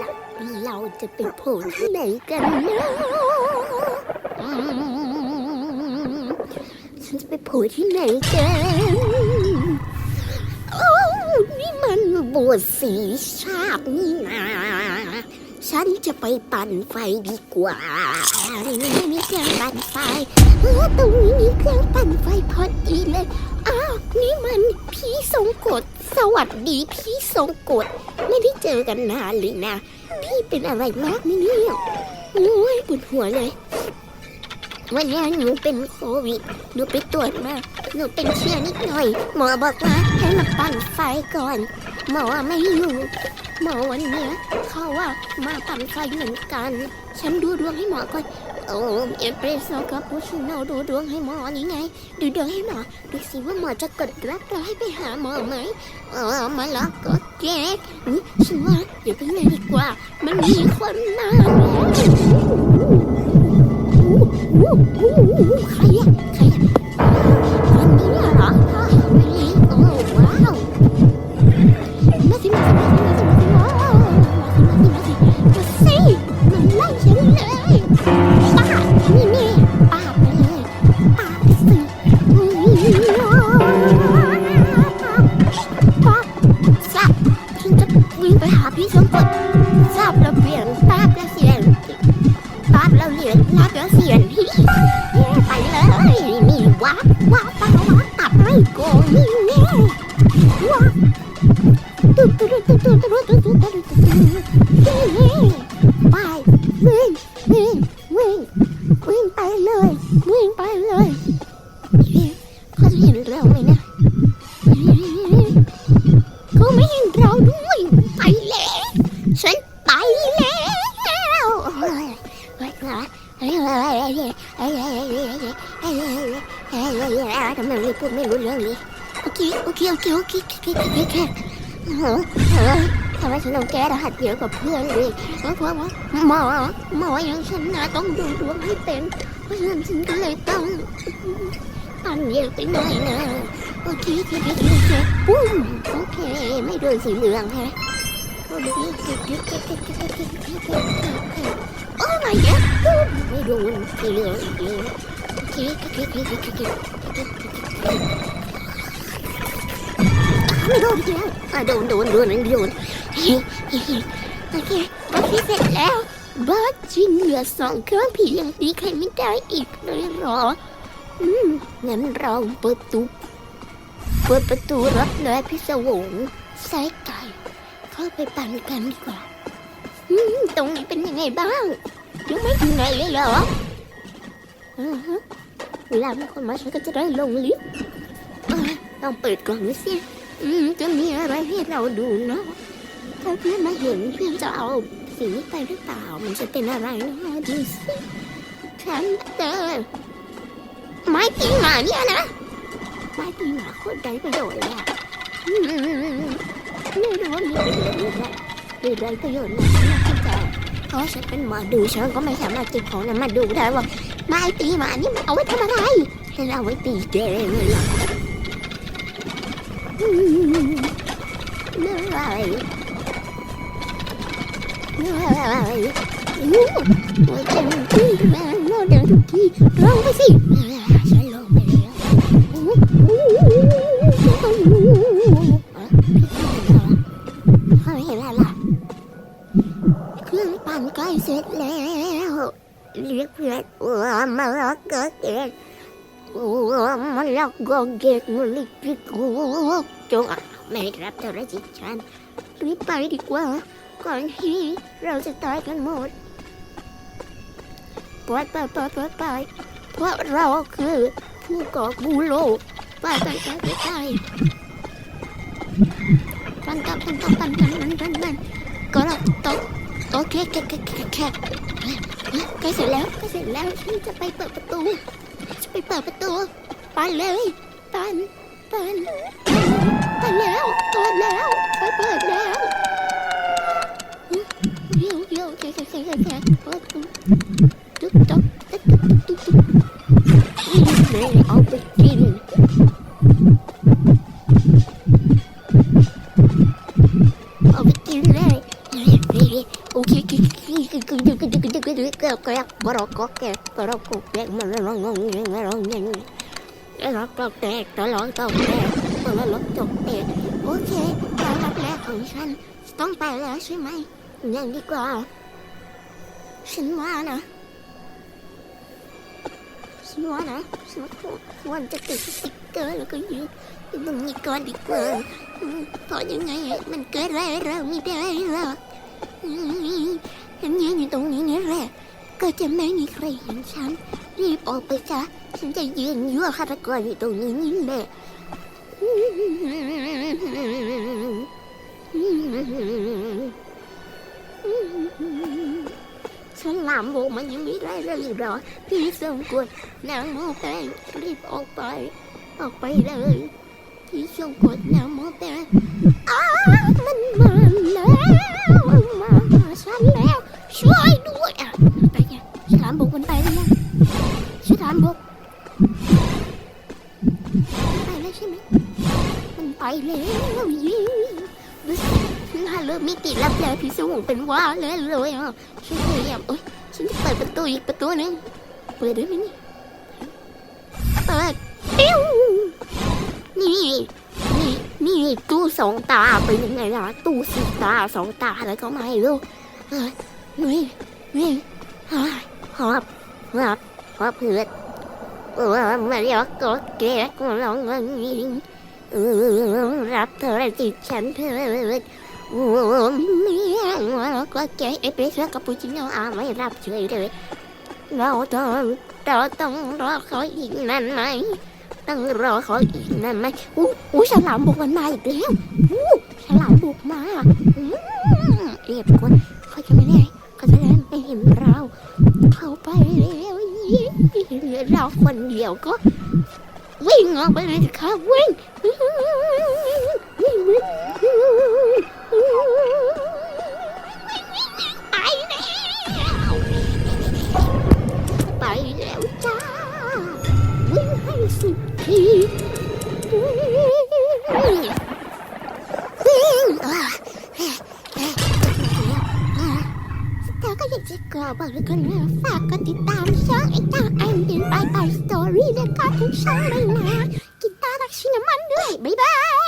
ล่ะ เราจะไปโผล่ที่ไหนกันนะฉันจะไปโผล่ที่ไหนกันโอ้นี่มันโบสถ์สีชาบนี่นาฉันจะไปปั่นไฟดีกว่าไม่มีเครื่องปั่นไฟเออตรงนี้มีเครื่องปั่นไฟพอดีเลย อ้าว นี่มันพี่ทรงกฎ สวัสดีพี่ทรงกฎไม่ได้เจอกันนานเลยนะ พี่เป็นอะไรมากไหมเนี่ยโอ้ยปวดหัวเลย วันนี้หนูเป็นโควิดหนูไปตรวจมา หนูเป็นเชื้อนิดหน่อย หมอบอกว่าให้มาปั่นไฟก่อน หมอไม่อยู่หมอวันนี้เขาว่ามาปั่นไฟเหมือนกัน ฉันดูดวงให้หมอก่อน โอ้เอเปรสโซ่คาปูชิโน่ดูดวงให้หมอนี่ไง ดูดวงให้หมอ ดูสิว่าหมอจะกดรับเราให้ไปหาหมอไหมเออมาแล้วก็แก๊กฉันว่าเดี๋ยวไปเลยดีกว่า มันมีคนมาแล้ว พี่สมบัติสับเราเปลี่ยนป้าแล้วเสียงป้าแล้วเหรียญป้าแล้วเสียงไปเลยนี่ว้าว้าป้าว้าตับไม่โกงนี่แน่ว้าตุ๊ดตุ๊ดตุ๊ดตุ๊ดตุ๊ดตุ๊ดตุ๊ดตุ๊ด ยพูดไม่รู้เรื่องนี้โอเคโอเคโอเคโอเคโอเคโอเคโอเคเฮ้ยเฮ้ยทำไมฉันต้องแก้รหัสเยอะกว่าเพื่อนเลยเพราะว่าหมอหมออย่างฉันนะต้องดูดวงให้เป็นเพราะฉะนั้นฉันก็เลยต้องปั่นเยอะไปหน่อยนะโอเคโอเคโอเคโอเคปุ้มโอเคไม่โดนสีเหลืองฮะโอเคโอเคโอเคโอเคโอเคโอเคโอเคโอ้ my god ไม่โดนสีเหลืองอีกเลยโอเคโอเคโอเคโอเคโอเคโอเค ไม่โดนอีกแล้วอะโดนโดนโดนโดนโอเคโอเคโอเคเสร็จแล้วบ้าจริงเหลือสองเครื่องผียังตีใครไม่ได้อีกเลยเหรอ อืมงั้นเราเปิดตู้เปิดประตูรถเลยพี่สวงใส่ไก่เข้าไปปั่นกันดีกว่า อืม ตรงนี้เป็นยังไงบ้าง ยังไม่ถึงไหนเลยเหรอ อือ เวลามีคนมาฉันก็จะได้ลงลิฟต์ต้องเปิดกล่องสิอืมจะมีอะไรให้เราดูเนาะถ้าเพื่อนมาเห็นเพื่อนจะเอาสิ่งนี้ไปหรือเปล่า มันจะเป็นอะไรนะดูสิฉันเจอไม้ตีหมาเนี่ยนะไม้ตีหมาโคตรได้ประโยชน์เลยอะอืมไม่รู้ว่ามีประโยชน์อะไรหรือไรประโยชน์นะฉันไม่เข้าใจเพราะฉันเป็นหมอดูฉันก็ไม่สามารถจิบของนั้นมาดูได้ว่า ไม้ตีหมานี่มันเอาไว้ทำอะไรเอาไว้ตีแกเลยเหนื่อยเหนื่อยอู้หัวใจมันที่แม่โน่เดินทุกทีลงไปสิ จงไม่รับโทรศัพท์ฉันรีบไปดีกว่า ก่อนที่เราจะตายกันหมดปล่อยไปปล่อยไปไปเพราะเราคือผู้ก่อบูโลกไปไปไปไปไปปันกันปันกันปันกันปันกันปันก็เราตกโอเคแค่แค่แค่แค่ ใกล้เสร็จแล้วใกล้เสร็จแล้วฉันจะไปเปิดประตูจะไปเปิดประตูไปเลยปันปันปันแล้วเปิดแล้วไปเปิดแล้วเยี่ยวเยี่ยวแค่แค่แค่แค่แค่เปิดตุ๊กตุ๊กตุ๊กตุ๊กตุ๊ก บรอกแกบรอกแกมันร้องงงมันร้องงงร้องตกแตกตลอดตกแตกตลอดตกแตกโอเคการรับแรกของฉัน ต้องไปแล้วใช่ไหมยังดีกว่า ฉันว่านะฉันว่านะฉันควรจะติดสติ๊กเกอร์แล้วก็ยืนอยู่ตรงนี้ก่อนดีกว่าอืมเพราะยังไงมันเกิดอะไรเราไม่ได้หรอกฉันยืนอยู่ตรงนี้นี่แหละ ก็จะไม่มีใครเห็นฉัน รีบออกไปซะฉันจะยืนยั่วฆาตกรอยู่ตรงนี้นี่แหละฉันลามโบกมันยังไม่ได้เลยหรอ พี่สมควรนางโมแปงรีบออกไป ออกไปเลย พี่สมควรนางโมแปงอ้ามันมาแล้ว มาหาฉันแล้ว ช่วยด้วยามบุกมันไปแล้วยังฉลามบุกไปแล้วใช่ไหมมันไปแล้วยิงน่าเริ่มไม่ติดรับแล้วพี่สมองเป็นว่าเลยเลยอะฉันพยายามโอ๊ยฉันจะเปิดประตูอีกประตูหนึงเปิดได้ไหมนี่เปิดปิ้วนี่นี่นี่ตู้สองตาเป็นยังไงล่ะตู้สี่ตาสองตาแล้วก็ไม่รู้เฮ้ยนี่นี่ หอบหอบหอบเผือดเออมาเรียกก็แกก็ร้องเงินเออรับเธอจิตฉันเธอโอ้เมียก็แกไอ้เป๊ะกับปูจิโน่อาไม่รับช่วยเลยเราต้องเราต้องรอเขาอีกนานไหมต้องรอเขาอีกนานไหมอู้อู้ฉลามบุกมันมาอีกแล้วอู้ฉลามบุกมาอืมเรียบคน ยวก็ วิ่งออกไปเลยครับวิ่งวิ่งวิ่งไปแล้วไปแล้วจ้าวิ่งให้สุดทีวิ่ง วิ่งอะเธอก็อยากจะกรบอกเลยกันนะฝากกดติดตามช่องไอ้จ้าไอเดินบายบายสตอรี่และก็ทุกช่องเลยนะกินตาลักชินามันด้วย บ๊ายบาย